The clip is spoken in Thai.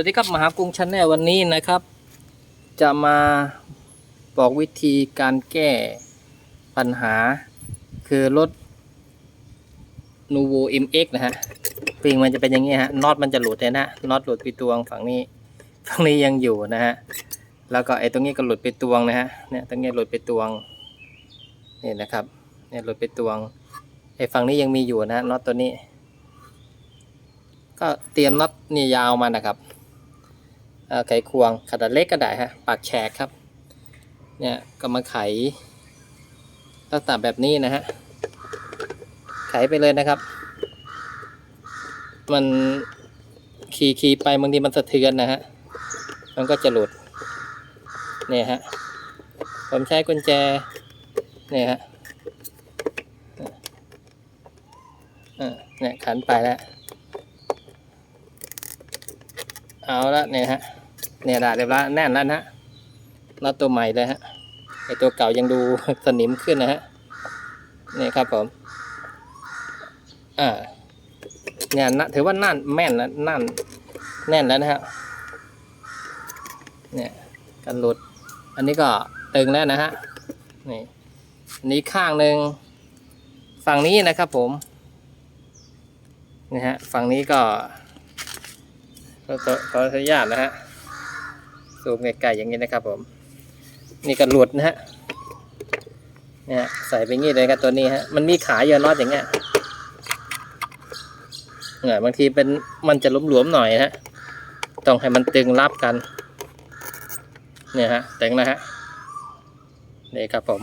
วัสดีครับมหากรุงชาแนลวันนี้นะครับ จะมาบอกวิธีการแก้ปัญหา คือรถ Nuvo MX นะฮะปิงมันจะเป็นอย่างนี้ฮะน็อตมันจะหลุดเลยนะน็อตหลุดไปตวงฝั่งนี้ฝั่งนี้ยังอยู่นะฮะแล้วก็ไอ้ตรงนี้ก็หลุดไปตวงนะฮะเนี่ยตรงนี้หลุดไปตวงนี่นะครับเนี่ยหลุดไปตวงไอ้ฝั่งนี้ยังมีอยู่นะฮะน็อตตัวนี้ ก็เตรียมน็อตนี่ยาวมานะครับ ไขควงขนาดเล็กก็ได้ฮะปากแฉกครับเนี่ยก็มาไขลักษณะแบบนี้นะฮะไขไปเลยนะครับ มันขี่ขี่ไปบางทีมันสะเทือนนะฮะมันก็จะหลุดเนี่ยฮะผมใช้กุญแจเนี่ยฮะเนี่ยขันไปแล้ว เอาละเนี่ยฮะ เนี่ยได้เรียบร้อยแน่นแล้วนะฮะน็อตตัวใหม่เลยฮะไอตัวเก่ายังดูสนิมขึ้นนะฮะนี่ครับผมอ่าเนี่ยนะถือว่านั่นแม่นแล้วนั่นแน่นแล้วนะฮะเนี่ยกันหลุด อันนี้ก็ตึงแล้วนะฮะนี่อันนี้ข้างหนึ่งฝั่งนี้นะครับผมนี่ฮะฝั่งนี้ก็ขอขอขออนุญาตนะฮะ ซูมไกลๆอย่างนี้นะครับ ผม นี่ก็หลุดนะฮะเนี่ยใส่ไปงี้เลยครับตัวนี้ฮะมันมีขาเยอะน็อดอย่างเงี้ยเนี่ยบางทีเป็นมันจะหลวมๆหน่อยนะฮะต้องให้มันตึงรับกัน เนี่ยฮะตึงนะฮะนี่ครับผม